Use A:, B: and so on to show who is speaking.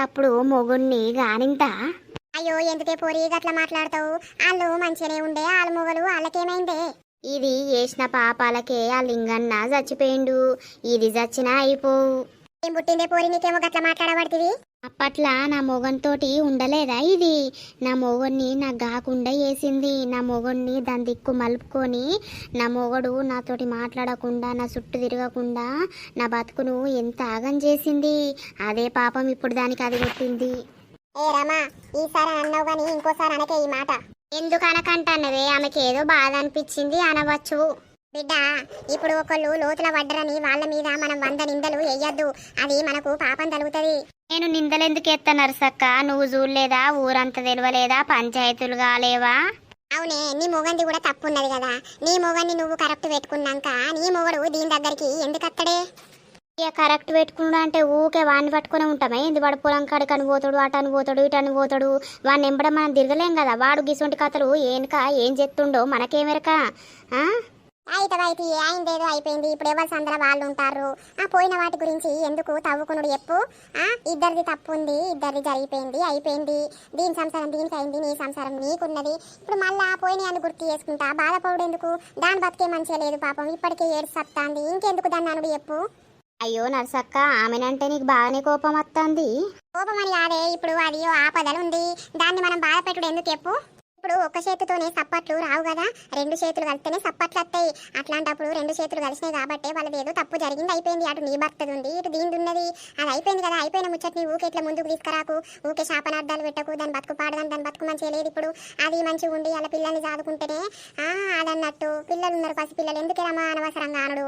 A: అప్పుడు మొగుణ్ణి గానింత
B: అయ్యో ఎందుకే పోరి గట్లా మాట్లాడతావు? వాళ్ళు మంచిగానే ఉండే వాళ్ళ మొగలు వాళ్ళకేమైందే
A: ఇది చేసిన పాపాలకే ఆ లింగన్న చచ్చిపోయిండు. ఇది చచ్చినా అయిపోవు.
B: ఏం పుట్టిందే పోరి నీకేమో గట్లా మాట్లాడబడుతుంది
A: అప్పట్లా నా మొగన్తోటి ఉండలేదా ఇది? నా మొగన్ని నాకు గాకుండా వేసింది నా మొగన్ని దాని దిక్కు మలుపుకొని నా మొగడు నాతోటి మాట్లాడకుండా నా చుట్టూ తిరగకుండా నా బతుకును ఎంత ఆగం చేసింది? అదే పాపం ఇప్పుడు దానికి అది కొట్టింది.
B: ఏ రమా ఈసారి అన్నావు ఇంకోసారి అనకే ఈ మాట.
A: ఎందుకు అనకంటన్నదే ఆమెకి ఏదో బాధ అనిపించింది అనవచ్చు.
B: బిడ్డ ఇప్పుడు ఒకళ్ళు లోతుల పడ్డరని వాళ్ళ మీద మనం వంద నిందలు వేయద్దు. అది మనకు పాపం తలుగుతుంది
A: నేను నిందలెందుకు ఎత్తన్నారు సక్క నువ్వు చూడలేదా? ఊరంతా తెలియలేదా పంచాయతీలు కాలేవా?
B: అవునే నీ మొగంది కూడా తప్పు ఉన్నది కదా. నీ మొగన్ని నువ్వు కరెక్ట్ పెట్టుకున్నాక నీ మొగడు దీని దగ్గరికి ఎందుకు అత్తడే
A: ఇక కరెక్ట్ పెట్టుకున్నాడు అంటే ఊకే వాడిని పట్టుకునే ఉంటామే. ఏంది వాడు పొలం కాడికి అని పోతాడు అటు అని పోతాడు ఇటు అని పోతాడు? వాడిని ఎంబడ మనం తిరగలేం కదా. వాడు గిసొంటి కథలు ఏనుక ఏం చెప్తుండో మనకేమెరక ఆ?
B: అయితే అయిందేదో అయిపోయింది. ఇప్పుడు ఎవరు సందర వాళ్ళు ఉంటారు ఆ పోయిన వాటి గురించి ఎందుకు తవ్వుకునుడు చెప్పు ఆ ఇద్దరిది తప్పు ఉంది ఇద్దరిది జరిగిపోయింది అయిపోయింది. దీని సంసారం దీనికి అయింది నీ సంసారం నీకున్నది. ఇప్పుడు మళ్ళా పోయిన అని గుర్తు చేసుకుంటా. బాధపడు ఎందుకు దాని బతికే మంచిగా లేదు పాపం. ఇప్పటికే ఏడు సత్తాంది ఇంకెందుకు దాన్ని అనుడు చెప్పు
A: అయ్యో నర్సక్క ఆమెనంటే నీకు బాగానే కోపం వస్తుంది
B: కోపమని కాదే. ఇప్పుడు అది ఆపదలు ఉంది దాన్ని మనం బాధ పెట్టుడు ఎందుకు చెప్పు ఇప్పుడు ఒక చేతితోనే సప్పట్లు రావు కదా. రెండు చేతులు కలిస్తేనే సప్పట్లు వస్తాయి. అట్లాంటప్పుడు రెండు చేతులు కలిసినాయి కాబట్టి వాళ్ళది ఏదో తప్పు జరిగింది అయిపోయింది. అటు నీ భర్తది ఉంది ఇటు దీనిది ఉన్నది అది అయిపోయింది కదా అయిపోయిన ముచ్చట్ని ఊకే ఇట్లా ముందుకు తీసుకురాకు. ఊకే శాపనార్థాలు పెట్టకు. దాని బతుకు పాడదాం దాని బతుకు మంచిగా లేదు ఇప్పుడు. అది మంచిగా ఉండి అలా పిల్లల్ని చదువుకుంటేనే ఆ అదన్నట్టు. పిల్లలు ఉన్నారు పసి పిల్లలు. ఎందుకు రమ్మా అనవసరంగా అనడు